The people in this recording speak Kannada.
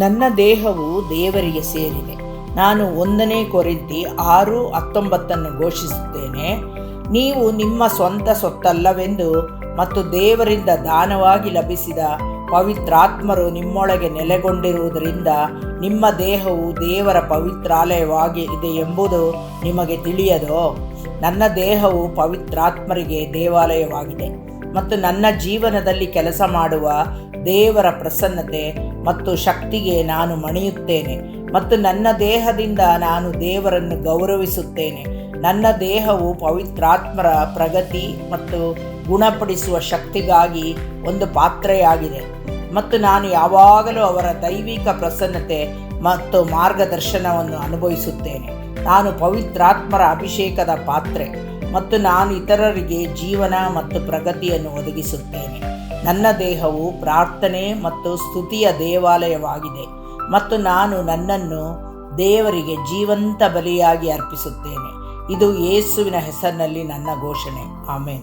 ನನ್ನ ದೇಹವು ದೇವರಿಗೆ ಸೇರಿದೆ ನಾನು ಒಂದನೇ ಕೊರಿಂತಿ ಆರು ಹತ್ತೊಂಬತ್ತನ್ನು ಘೋಷಿಸುತ್ತೇನೆ. ನೀವು ನಿಮ್ಮ ಸ್ವಂತ ಸೊತ್ತಲ್ಲವೆಂದು ಮತ್ತು ದೇವರಿಂದ ದಾನವಾಗಿ ಲಭಿಸಿದ ಪವಿತ್ರಾತ್ಮರು ನಿಮ್ಮೊಳಗೆ ನೆಲೆಗೊಂಡಿರುವುದರಿಂದ ನಿಮ್ಮ ದೇಹವು ದೇವರ ಪವಿತ್ರಾಲಯವಾಗಿದೆ ಎಂಬುದು ನಿಮಗೆ ತಿಳಿಯದೋ? ನನ್ನ ದೇಹವು ಪವಿತ್ರಾತ್ಮರಿಗೆ ದೇವಾಲಯವಾಗಿದೆ ಮತ್ತು ನನ್ನ ಜೀವನದಲ್ಲಿ ಕೆಲಸ ಮಾಡುವ ದೇವರ ಪ್ರಸನ್ನತೆ ಮತ್ತು ಶಕ್ತಿಗೆ ನಾನು ಮಣಿಯುತ್ತೇನೆ ಮತ್ತು ನನ್ನ ದೇಹದಿಂದ ನಾನು ದೇವರನ್ನು ಗೌರವಿಸುತ್ತೇನೆ. ನನ್ನ ದೇಹವು ಪವಿತ್ರಾತ್ಮರ ಪ್ರಗತಿ ಮತ್ತು ಗುಣಪಡಿಸುವ ಶಕ್ತಿಗಾಗಿ ಒಂದು ಪಾತ್ರೆಯಾಗಿದೆ. ಮತ್ತು ನಾನು ಯಾವಾಗಲೂ ಅವರ ದೈವಿಕ ಪ್ರಸನ್ನತೆ ಮತ್ತು ಮಾರ್ಗದರ್ಶನವನ್ನು ಅನುಭವಿಸುತ್ತೇನೆ. ನಾನು ಪವಿತ್ರಾತ್ಮರ ಅಭಿಷೇಕದ ಪಾತ್ರೆ. ಮತ್ತು ನಾನು ಇತರರಿಗೆ ಜೀವನ ಮತ್ತು ಪ್ರಗತಿಯನ್ನು ಒದಗಿಸುತ್ತೇನೆ. ನನ್ನ ದೇಹವು ಪ್ರಾರ್ಥನೆ ಮತ್ತು ಸ್ತುತಿಯ ದೇವಾಲಯವಾಗಿದೆ ಮತ್ತು ನಾನು ನನ್ನನ್ನು ದೇವರಿಗೆ ಜೀವಂತ ಬಲಿಯಾಗಿ ಅರ್ಪಿಸುತ್ತೇನೆ. ಇದು ಯೇಸುವಿನ ಹೆಸರಿನಲ್ಲಿ ನನ್ನ ಘೋಷಣೆ. ಆಮೇನ್.